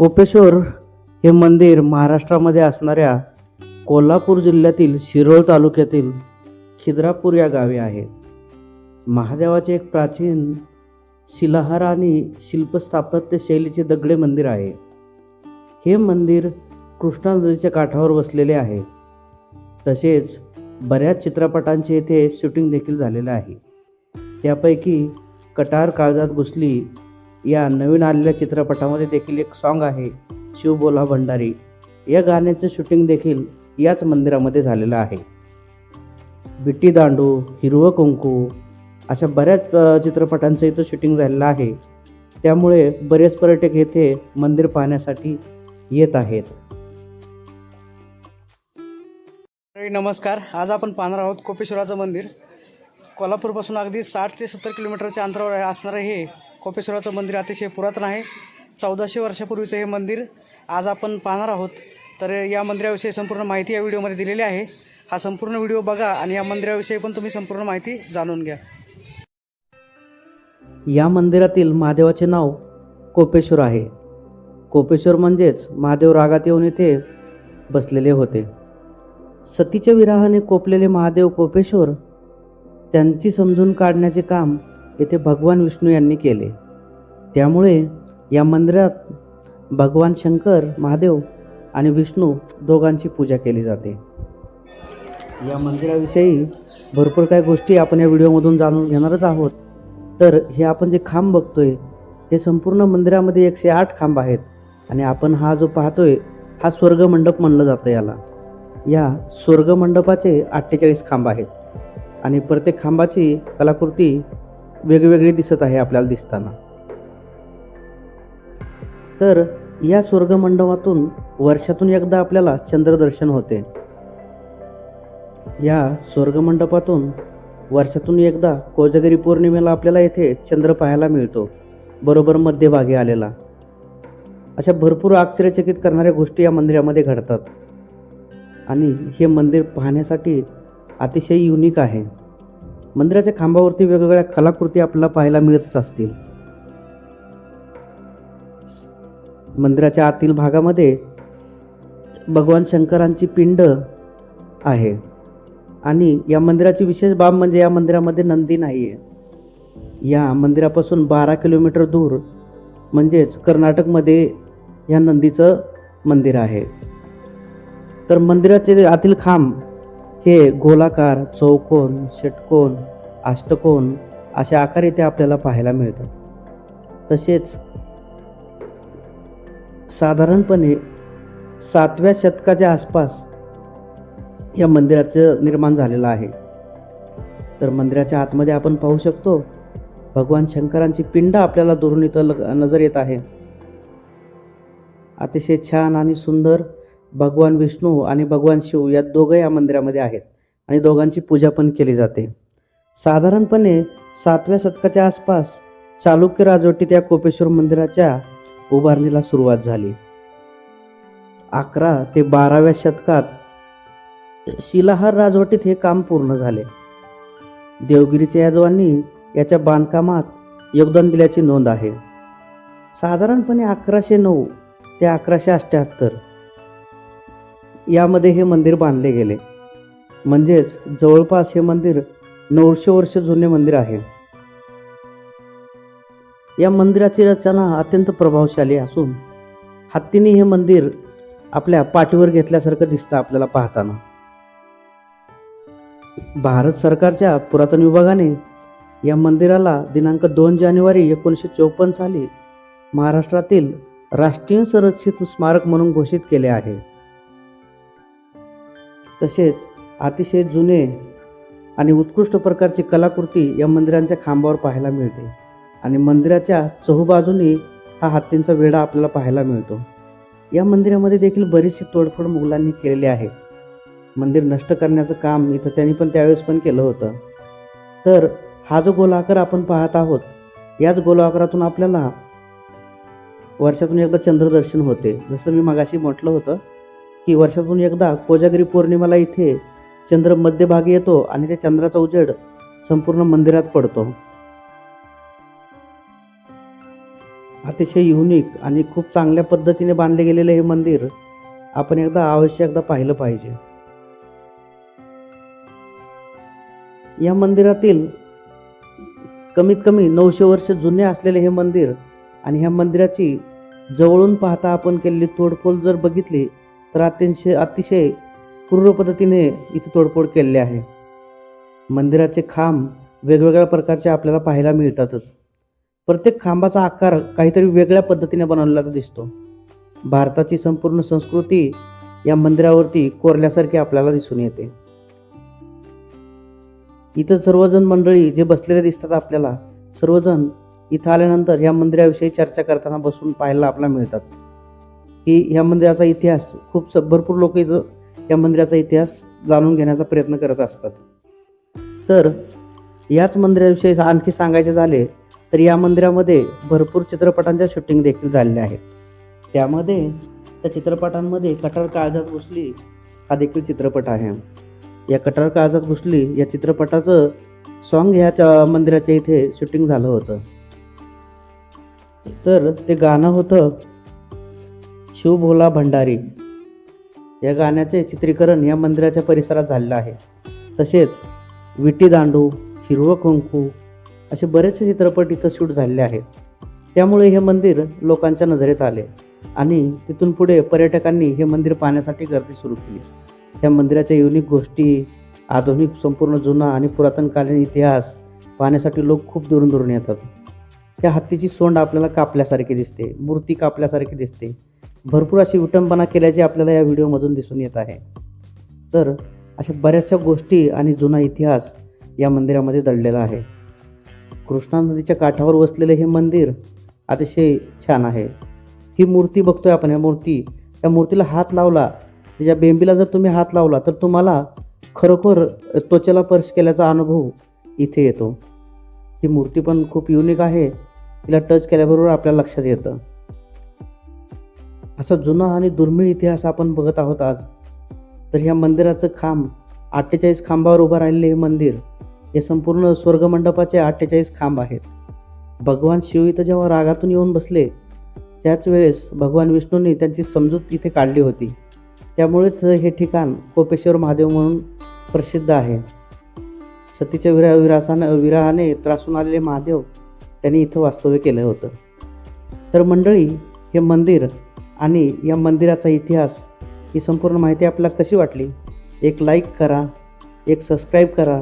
कोपेश्वर हे मंदिर महाराष्ट्रामध्ये असणाऱ्या कोल्हापूर जिल्ह्यातील शिरोळ तालुक्यातील खिद्रापूर या गावी आहे. महादेवाचे एक प्राचीन शिलाहार आणि शिल्पस्थापत्य शैलीचे दगडे मंदिर आहे. हे मंदिर कृष्णा नदीच्या काठावर वसलेले आहे. तसेच बऱ्याच चित्रपटांचे येथे शूटिंग देखील झालेलं आहे. त्यापैकी कटार काळजात घुसली या नवीन आलेल्या चित्रपटामध्ये देखील एक सॉन्ग आहे शिव बोला भंडारी. या गाण्याचं शूटिंग देखील याच मंदिरामध्ये झालेलं आहे. बिट्टी दांडू हिरवं कुंकू अशा बऱ्याच चित्रपटांचं इथं शूटिंग झालेलं आहे. त्यामुळे बरेच पर्यटक येथे मंदिर पाहण्यासाठी येत आहेत. नमस्कार. आज आपण पाहणार आहोत कोपेश्वराचं मंदिर. कोल्हापूरपासून अगदी साठ ते सत्तर किलोमीटरच्या अंतरावर असणारं हे कोपेश्वराचं मंदिर अतिशय पुरातन आहे. चौदाशे वर्षापूर्वीचं हे मंदिर आज आपण पाहणार आहोत. तर या मंदिराविषयी संपूर्ण माहिती या व्हिडिओमध्ये दिलेली आहे. हा संपूर्ण व्हिडिओ बघा आणि या मंदिराविषयी पण तुम्ही संपूर्ण माहिती जाणून घ्या. या मंदिरातील महादेवाचे नाव कोपेश्वर आहे. कोपेश्वर म्हणजेच महादेव रागात येऊन इथे बसलेले होते. सतीच्या विराहाने कोपलेले महादेव कोपेश्वर त्यांची समजून काढण्याचे काम येथे भगवान विष्णू यांनी केले. त्यामुळे या मंदिरात भगवान शंकर महादेव आणि विष्णू दोघांची पूजा केली जाते. या मंदिराविषयी भरपूर काही गोष्टी आपण या व्हिडिओमधून जाणून घेणारच आहोत. तर हे आपण जे खांब बघतोय हे संपूर्ण मंदिरामध्ये एकशे आठ खांब आहेत आणि आपण हा जो पाहतोय हा स्वर्गमंडप म्हणलं जातं याला. या स्वर्गमंडपाचे अठ्ठेचाळीस खांब आहेत आणि प्रत्येक खांबाची कलाकृती वेगवेगळी दिसत आहे आपल्याला दिसताना. तर या स्वर्गमंडपातून वर्षातून एकदा आपल्याला चंद्रदर्शन होते. या स्वर्गमंडपातून वर्षातून एकदा कोजगिरी पौर्णिमेला आपल्याला येथे चंद्र पाहायला मिळतो बरोबर मध्यभागी आलेला. अशा भरपूर आश्चर्यचकित करणाऱ्या गोष्टी या मंदिरामध्ये घडतात. आणि हे मंदिर पाहण्यासाठी अतिशय युनिक आहे. मंदिराच्या खांबावरती वेगवेगळ्या कलाकृती आपल्याला पाहायला मिळतच असतील. मंदिराच्या आतील भागामध्ये भगवान शंकरांची पिंड आहे. आणि या मंदिराची विशेष बाब म्हणजे या मंदिरामध्ये नंदी नाही आहे या मंदिरापासून बारा किलोमीटर दूर म्हणजेच कर्नाटकमध्ये या नंदीचं मंदिर आहे. तर मंदिराचे आतील खांब हे गोलाकार चौकोन षटकोन अष्टकोन असे आकार इथे आपल्याला पाहायला मिळतात. तसेच साधारणपणे सातव्या शतकाच्या आसपास या मंदिराचं निर्माण झालेलं आहे. तर मंदिराच्या आतमध्ये आपण पाहू शकतो भगवान शंकरांची पिंड आपल्याला दुरून इथं लग- नजर येत आहे. अतिशय छान आणि सुंदर भगवान विष्णू आणि भगवान शिव या दोघं या मंदिरामध्ये आहेत आणि दोघांची पूजा पण केली जाते. साधारणपणे सातव्या शतकाच्या आसपास चालुक्य राजवटीत या कोपेश्वर मंदिराच्या उभारणीला सुरुवात झाली. अकरा ते बाराव्या शतकात शिलाहार राजवटीत हे काम पूर्ण झाले. देवगिरीच्या यादवांनी याच्या बांधकामात योगदान दिल्याची नोंद आहे. साधारणपणे अकराशे नऊ ते अकराशे अठ्ठ्याहत्तर यामध्ये हे मंदिर बांधले गेले. म्हणजेच जवळपास हे मंदिर नऊशे वर्ष जुने मंदिर आहे. या मंदिराची रचना अत्यंत प्रभावशाली असून हत्तीने हे मंदिर आपल्या पाठीवर घेतल्यासारखं दिसतं आपल्याला पाहताना. भारत सरकारच्या पुरातन विभागाने या मंदिराला दिनांक दोन जानेवारी एकोणीसशे चौपन्न साली महाराष्ट्रातील राष्ट्रीय संरक्षित स्मारक म्हणून घोषित केले आहे. तसेच अतिशय जुने आणि उत्कृष्ट प्रकारची कलाकृती या मंदिरांच्या खांबावर पाहायला मिळते. आणि मंदिराच्या चहूबाजूनी हा हत्तींचा वेढा आपल्याला पाहायला मिळतो. या मंदिरामध्ये देखील बरीचशी तोडफोड मुघलांनी केलेली आहे. मंदिर नष्ट करण्याचं काम इथं त्यांनी पण त्यावेळेस पण केलं होतं. तर हा जो गोलाकार आपण पाहत आहोत याच गोलाकारातून आपल्याला वर्षातून एकदा चंद्रदर्शन होते. जसं मी मगाशी म्हटलं होतं की वर्षातून एकदा कोजागिरी पौर्णिमेला इथे चंद्र मध्यभागी येतो आणि त्या चंद्राचा उजेड संपूर्ण मंदिरात पडतो. अतिशय युनिक आणि खूप चांगल्या पद्धतीने बांधले गेलेले हे मंदिर आपण एकदा अवश्य एकदा पाहिलं पाहिजे. या मंदिरातील कमीत कमी नऊशे वर्ष जुने असलेले हे मंदिर आणि ह्या मंदिराची जवळून पाहता आपण केलेली तोडफोड जर बघितली तर अतिशय अतिशय क्रूर पद्धतीने इथे तोडफोड केलेली आहे. मंदिराचे खांब वेगवेगळ्या प्रकारचे आपल्याला पाहायला मिळतातच. प्रत्येक खांबाचा आकार काहीतरी वेगळ्या पद्धतीने बनवलेला दिसतो. भारताची संपूर्ण संस्कृती या मंदिरावरती कोरल्यासारखी आपल्याला दिसून येते. इथं सर्वजण मंडळी जे बसलेले दिसतात आपल्याला सर्वजण इथं आल्यानंतर या मंदिराविषयी चर्चा करताना बसून पाहायला आपल्याला मिळतात. की ह्या मंदिराचा इतिहास खूप स- भरपूर लोक इथं या मंदिराचा इतिहास जाणून घेण्याचा प्रयत्न करत असतात. तर याच मंदिराविषयी आणखी सांगायचे झाले तर या मंदिरामध्ये भरपूर चित्रपटांच्या शूटिंग देखील झालेल्या आहेत. त्यामध्ये त्या चित्रपटांमध्ये कटार काळजात घुसली हा देखील चित्रपट आहे. या कटार काळजात घुसली या चित्रपटाचं सॉन्ग ह्या मंदिराच्या इथे शूटिंग झालं होतं. तर ते गाणं होतं शिव भोला भंडारी. या गाण्याचे चित्रीकरण या मंदिराच्या परिसरात झालेलं आहे. तसेच विटी दांडू हिरवं कुंकू असे बरेचसे चित्रपट इथं शूट झालेले आहेत. त्यामुळे हे मंदिर लोकांच्या नजरेत आले आणि तिथून पुढे पर्यटकांनी हे मंदिर पाहण्यासाठी गर्दी सुरू केली. या मंदिराच्या युनिक गोष्टी आधुनिक संपूर्ण जुना आणि पुरातनकालीन इतिहास पाहण्यासाठी लोक खूप दुरून दुरून येतात. त्या हत्तीची सोंड आपल्याला कापल्यासारखी दिसते मूर्ती कापल्यासारखी दिसते. भरपूर अशी विटंबना केल्याची आपल्याला या व्हिडिओमधून दिसून येत आहे. तर अशा बऱ्याचशा गोष्टी आणि जुना इतिहास या मंदिरामध्ये दडलेला आहे. कृष्णा नदीच्या काठावर वसलेले हे मंदिर अतिशय छान आहे. ही मूर्ती बघतोय आपण ह्या मूर्ती या मूर्तीला हात लावला त्याच्या बेंबीला जर तुम्ही हात लावला तर तुम्हाला खरोखर त्वचेला स्पर्श केल्याचा अनुभव इथे येतो. ही मूर्ती पण खूप युनिक आहे. तिला टच केल्याबरोबर आपल्या लक्षात येतं. असा जुना आणि दुर्मिळ इतिहास आपण बघत आहोत आज. तर ह्या मंदिराचं खांब अठ्ठेचाळीस खांबावर उभं राहिलेलं हे मंदिर हे संपूर्ण स्वर्गमंडपाचे अठ्ठेचाळीस खांब आहेत. भगवान शिव इथं जेव्हा रागातून येऊन बसले त्याच वेळेस भगवान विष्णूंनी त्यांची समजूत इथे काढली होती. त्यामुळेच हे ठिकाण कोपेश्वर महादेव म्हणून प्रसिद्ध आहे. सतीच्या विरा विरासानं विराहाने त्रासून आलेले महादेव त्यांनी इथं वास्तव्य केलं होतं. तर मंडळी हे मंदिर आणि या मंदिराचा इतिहास ही संपूर्ण माहिती आपल्याला कशी वाटली? एक लाईक करा एक सबस्क्राईब करा